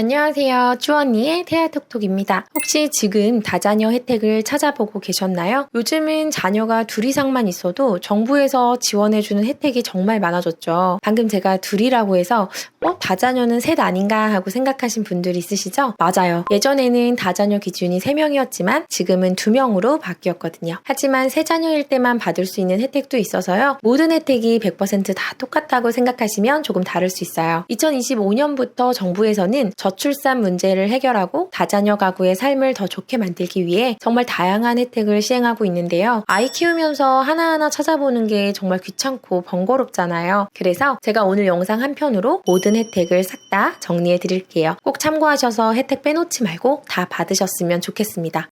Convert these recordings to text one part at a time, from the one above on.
안녕하세요. 쭈언니의 태아톡톡입니다. 혹시 지금 다자녀 혜택을 찾아보고 계셨나요? 요즘은 자녀가 둘 이상만 있어도 정부에서 지원해주는 혜택이 정말 많아졌죠. 방금 제가 둘이라고 해서 어? 다자녀는 셋 아닌가 하고 생각하신 분들 있으시죠? 맞아요. 예전에는 다자녀 기준이 3명이었지만 지금은 2명으로 바뀌었거든요. 하지만 세 자녀일 때만 받을 수 있는 혜택도 있어서요. 모든 혜택이 100%다 똑같다고 생각하시면 조금 다를 수 있어요. 2025년부터 정부에서는 저출산 문제를 해결하고 다자녀 가구의 삶을 더 좋게 만들기 위해 정말 다양한 혜택을 시행하고 있는데요. 아이 키우면서 하나하나 찾아보는 게 정말 귀찮고 번거롭잖아요. 그래서 제가 오늘 영상 한 편으로 모든 혜택을 싹 다 정리해 드릴게요. 꼭 참고하셔서 혜택 빼놓지 말고 다 받으셨으면 좋겠습니다.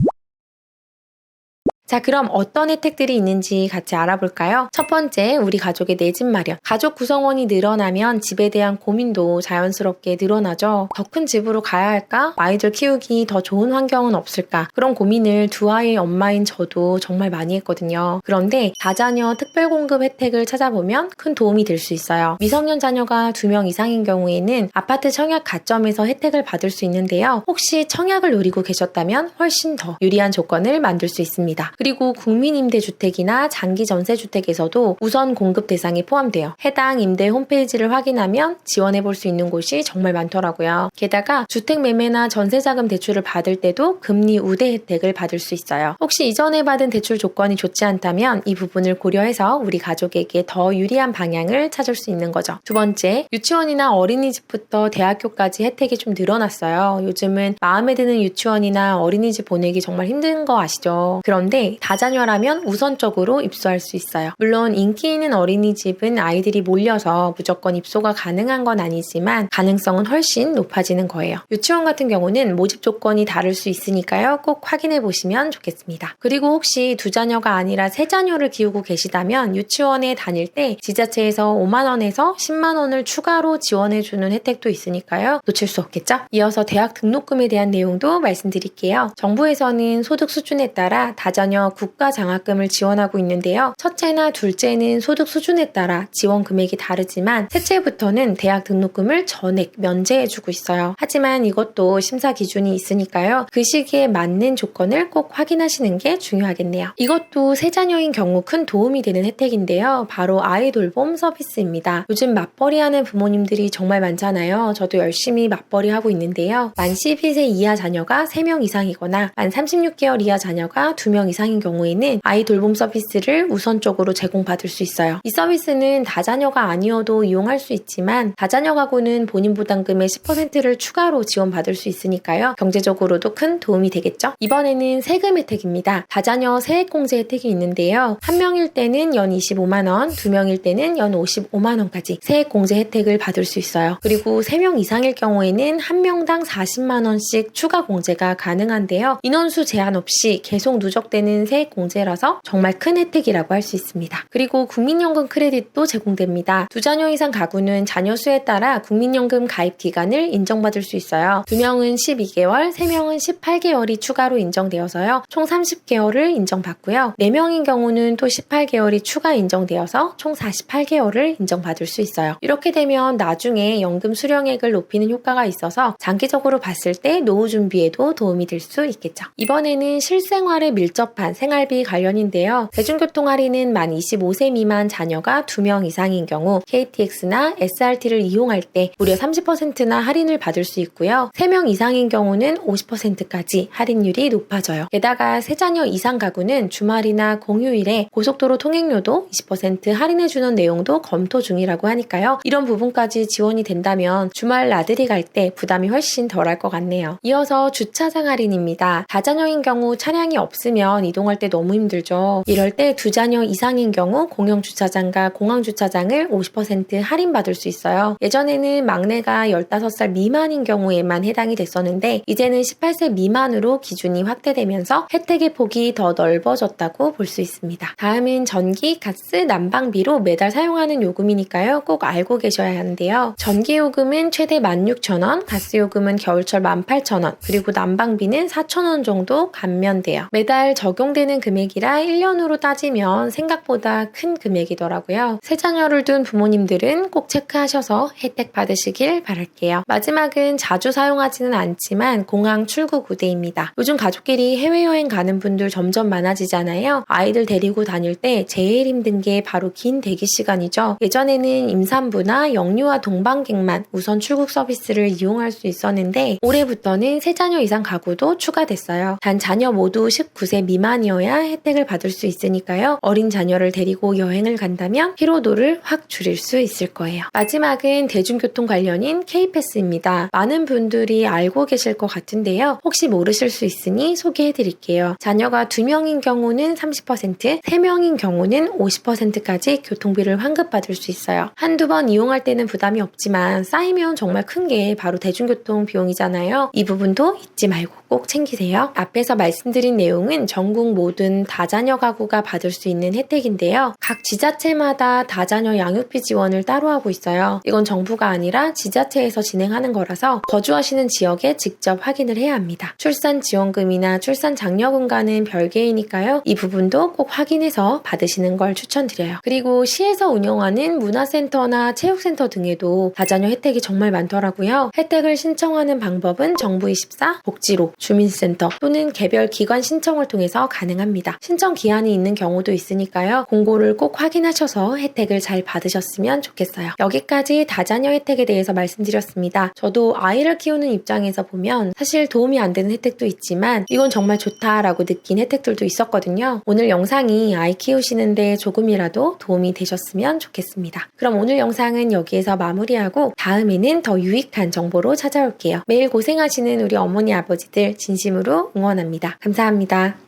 자, 그럼 어떤 혜택들이 있는지 같이 알아볼까요? 첫 번째, 우리 가족의 내 집 마련. 가족 구성원이 늘어나면 집에 대한 고민도 자연스럽게 늘어나죠. 더 큰 집으로 가야 할까? 아이들 키우기 더 좋은 환경은 없을까? 그런 고민을 두 아이의 엄마인 저도 정말 많이 했거든요. 그런데 다자녀 특별공급 혜택을 찾아보면 큰 도움이 될 수 있어요. 미성년 자녀가 두 명 이상인 경우에는 아파트 청약 가점에서 혜택을 받을 수 있는데요. 혹시 청약을 노리고 계셨다면 훨씬 더 유리한 조건을 만들 수 있습니다. 그리고 국민임대주택이나 장기 전세주택에서도 우선 공급 대상에 포함돼요. 해당 임대 홈페이지를 확인하면 지원해 볼 수 있는 곳이 정말 많더라고요. 게다가 주택 매매나 전세자금 대출을 받을 때도 금리 우대 혜택을 받을 수 있어요. 혹시 이전에 받은 대출 조건이 좋지 않다면 이 부분을 고려해서 우리 가족에게 더 유리한 방향을 찾을 수 있는 거죠. 두 번째, 유치원이나 어린이집부터 대학교까지 혜택이 좀 늘어났어요. 요즘은 마음에 드는 유치원이나 어린이집 보내기 정말 힘든 거 아시죠? 그런데 다자녀라면 우선적으로 입소할 수 있어요. 물론 인기 있는 어린이집은 아이들이 몰려서 무조건 입소가 가능한 건 아니지만 가능성은 훨씬 높아지는 거예요. 유치원 같은 경우는 모집 조건이 다를 수 있으니까요. 꼭 확인해 보시면 좋겠습니다. 그리고 혹시 두 자녀가 아니라 세 자녀를 키우고 계시다면 유치원에 다닐 때 지자체에서 5만 원에서 10만 원을 추가로 지원해 주는 혜택도 있으니까요. 놓칠 수 없겠죠? 이어서 대학 등록금에 대한 내용도 말씀드릴게요. 정부에서는 소득 수준에 따라 다자녀 국가 장학금을 지원하고 있는데요. 첫째나 둘째는 소득 수준에 따라 지원 금액이 다르지만 셋째부터는 대학 등록금을 전액 면제해주고 있어요. 하지만 이것도 심사 기준이 있으니까요. 그 시기에 맞는 조건을 꼭 확인하시는 게 중요하겠네요. 이것도 세 자녀인 경우 큰 도움이 되는 혜택인데요. 바로 아이 돌봄 서비스입니다. 요즘 맞벌이 하는 부모님들이 정말 많잖아요. 저도 열심히 맞벌이 하고 있는데요. 만 12세 이하 자녀가 3명 이상이거나 만 36개월 이하 자녀가 2명 이상인 경우에는 아이 돌봄 서비스를 우선적으로 제공받을 수 있어요. 이 서비스는 다자녀가 아니어도 이용할 수 있지만 다자녀 가구는 본인 부담금의 10%를 추가로 지원받을 수 있으니까요. 경제적으로도 큰 도움이 되겠죠. 이번에는 세금 혜택입니다. 다자녀 세액공제 혜택이 있는데요. 한 명일 때는 연 25만 원, 두 명일 때는 연 55만 원까지 세액공제 혜택을 받을 수 있어요. 그리고 3명 이상일 경우에는 한 명당 40만 원씩 추가 공제가 가능한데요. 인원수 제한 없이 계속 누적되는 세액 공제라서 정말 큰 혜택이라고 할 수 있습니다. 그리고 국민연금 크레딧도 제공됩니다. 두 자녀 이상 가구는 자녀 수에 따라 국민연금 가입 기간을 인정받을 수 있어요. 두 명은 12개월, 세 명은 18개월이 추가로 인정되어서요. 총 30개월을 인정받고요. 네 명인 경우는 또 18개월이 추가 인정되어서 총 48개월을 인정받을 수 있어요. 이렇게 되면 나중에 연금 수령액을 높이는 효과가 있어서 장기적으로 봤을 때 노후 준비에도 도움이 될 수 있겠죠. 이번에는 실생활에 밀접한 생활비 관련인데요. 대중교통 할인은 만 25세 미만 자녀가 2명 이상인 경우 KTX나 SRT를 이용할 때 무려 30%나 할인을 받을 수 있고요. 3명 이상인 경우는 50%까지 할인율이 높아져요. 게다가 세자녀 이상 가구는 주말이나 공휴일에 고속도로 통행료도 20% 할인해주는 내용도 검토 중이라고 하니까요. 이런 부분까지 지원이 된다면 주말 나들이 갈 때 부담이 훨씬 덜할 것 같네요. 이어서 주차장 할인입니다. 다자녀인 경우 차량이 없으면 이 동할 때 너무 힘들죠. 이럴 때 두 자녀 이상인 경우 공영 주차장과 공항 주차장을 50% 할인받을 수 있어요. 예전에는 막내가 15살 미만인 경우에만 해당이 됐었는데 이제는 18세 미만으로 기준이 확대되면서 혜택의 폭이 더 넓어졌다고 볼 수 있습니다. 다음은 전기, 가스, 난방비로 매달 사용하는 요금이니까요. 꼭 알고 계셔야 하는데요. 전기 요금은 최대 16,000원, 가스 요금은 겨울철 18,000원, 그리고 난방비는 4,000원 정도 감면돼요. 매달 적용 적용되는 금액이라 1년으로 따지면 생각보다 큰 금액이더라고요. 새 자녀를 둔 부모님들은 꼭 체크하셔서 혜택 받으시길 바랄게요. 마지막은 자주 사용하지는 않지만 공항 출국 우대입니다. 요즘 가족끼리 해외여행 가는 분들 점점 많아지잖아요. 아이들 데리고 다닐 때 제일 힘든 게 바로 긴 대기 시간이죠. 예전에는 임산부나 영유아 동반객만 우선 출국 서비스를 이용할 수 있었는데 올해부터는 세 자녀 이상 가구도 추가됐어요. 단 자녀 모두 19세 미만 이어야 혜택을 받을 수 있으니까요. 어린 자녀를 데리고 여행을 간다면 피로도를 확 줄일 수 있을 거예요. 마지막은 대중교통 관련인 K패스입니다. 많은 분들이 알고 계실 것 같은데요. 혹시 모르실 수 있으니 소개해 드릴게요. 자녀가 2명인 경우는 30%, 3명인 경우는 50%까지 교통비를 환급받을 수 있어요. 한두 번 이용할 때는 부담이 없지만 쌓이면 정말 큰 게 바로 대중교통 비용이잖아요. 이 부분도 잊지 말고 꼭 챙기세요. 앞에서 말씀드린 내용은 전국 모든 다자녀 가구가 받을 수 있는 혜택인데요. 각 지자체마다 다자녀 양육비 지원을 따로 하고 있어요. 이건 정부가 아니라 지자체에서 진행하는 거라서 거주하시는 지역에 직접 확인을 해야 합니다. 출산 지원금이나 출산 장려금과는 별개이니까요. 이 부분도 꼭 확인해서 받으시는 걸 추천드려요. 그리고 시에서 운영하는 문화센터나 체육센터 등에도 다자녀 혜택이 정말 많더라고요. 혜택을 신청하는 방법은 정부24, 복지로, 주민센터 또는 개별 기관 신청을 통해서 가능합니다. 신청 기한이 있는 경우도 있으니까요. 공고를 꼭 확인하셔서 혜택을 잘 받으셨으면 좋겠어요. 여기까지 다자녀 혜택에 대해서 말씀드렸습니다. 저도 아이를 키우는 입장에서 보면 사실 도움이 안 되는 혜택도 있지만 이건 정말 좋다라고 느낀 혜택들도 있었거든요. 오늘 영상이 아이 키우시는데 조금이라도 도움이 되셨으면 좋겠습니다. 그럼 오늘 영상은 여기에서 마무리하고 다음에는 더 유익한 정보로 찾아올게요. 매일 고생하시는 우리 어머니 아버지들 진심으로 응원합니다. 감사합니다.